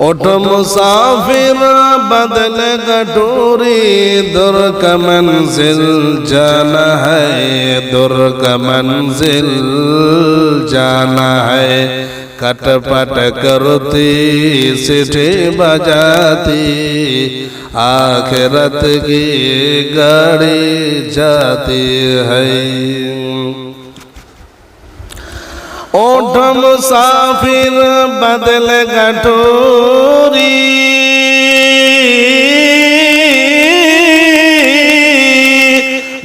उठ मुसाफिर बदल गटोरी दुर का मंजिल जाना है दुर का मंजिल जाना है खटपट करती सिटी बजाती आखिरत की गाड़ी जाती है ओठ मुसाफिर बदल गटोरी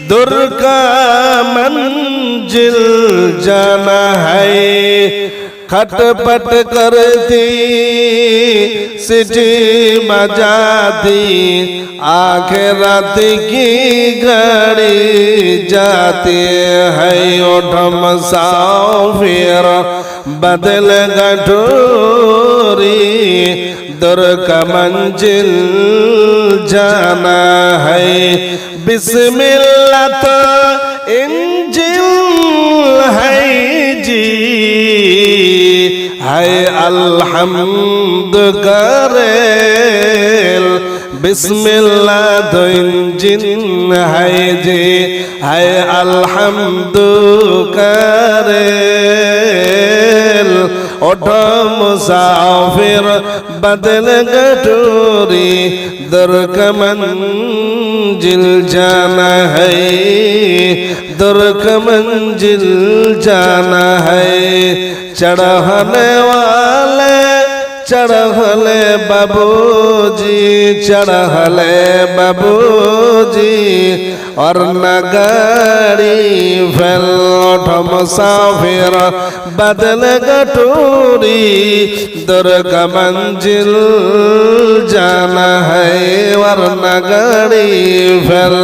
दुर का मंजिल जाना है, खटपट करती, सिटी बजाती आखिरत की गाड़ी जाती है ओठम साफिर। बदल गठोरी दुर का मंजिल जाना है बिस्मिल्लाह तो इंजिल है जी है अलहमद करेल बिस्मिल्लाह तो इंजिन है जी है अलहमद करेल ओठो मुसाफिर बदल गटोरी दर का मंजिल जाना है दर का मंजिल जाना है चढ़ने वाले चढ़ले बाबूजी चढ़ले बाबूजी और नगाड़ी फैल मुसाफिर बदल गटोरी दुर्ग मंजिल जाना है वरना गाड़ी फैल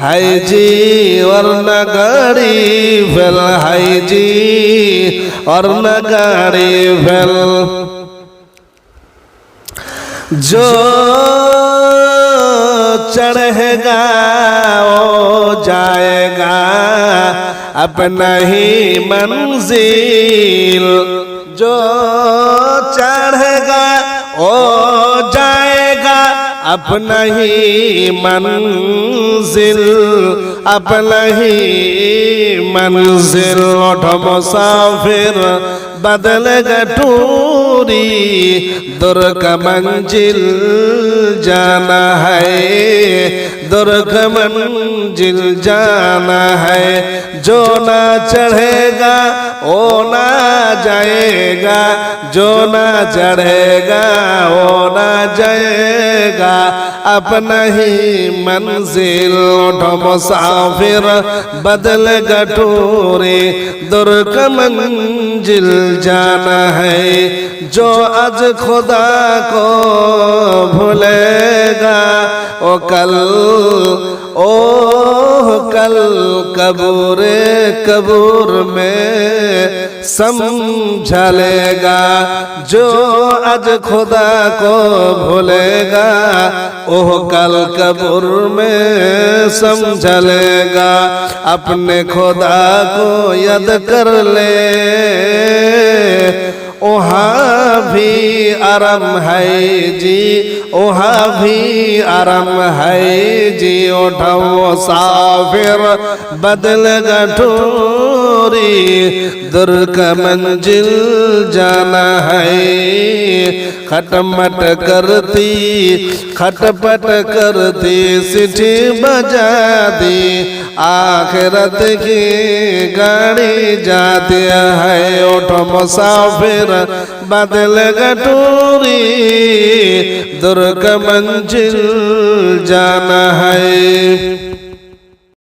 हाय जी वरना गाड़ी फैल हाय जी वरना गाड़ी फैल जो चढ़ेगा, वो जाएगा। अपना ही मंजिल। जो चढ़ेगा, वो जाएगा। अपना ही मंजिल। अपना ही मंजिल। उठ मुसाफिर, बदल गटूरी दुर दुर्ग मंजिल जाना है। दुर्ग मंजिल जाना है। जो ना चढ़ेगा वो ना जाएगा। जो ना चढ़ेगा वो ना जाएगा। अपना ही मंजिल उठो मुसाफिर बदल गटोरे दुर्ग मंजिल जाना है, जो आज खुदा को भूलेगा, ओ कल, ओ कल कबूर कबूर में समझा लेगा जो आज खुदा को भूलेगा, ओह कल कबूर में समझ लेगा अपने खुदा को याद कर ले। ओहाँ भी आराम है जी वहाँ भी आराम है जी उठाओ साफिर बदल गठोरी दुर का मंजिल जाना है। खटमट करती, खटपट करती, सिटी बजा दी, आखिरत की गाड़ी जाती है। उठो मुसाफिर, बदल गटूरी, दुर्ग मंजिल जाना है।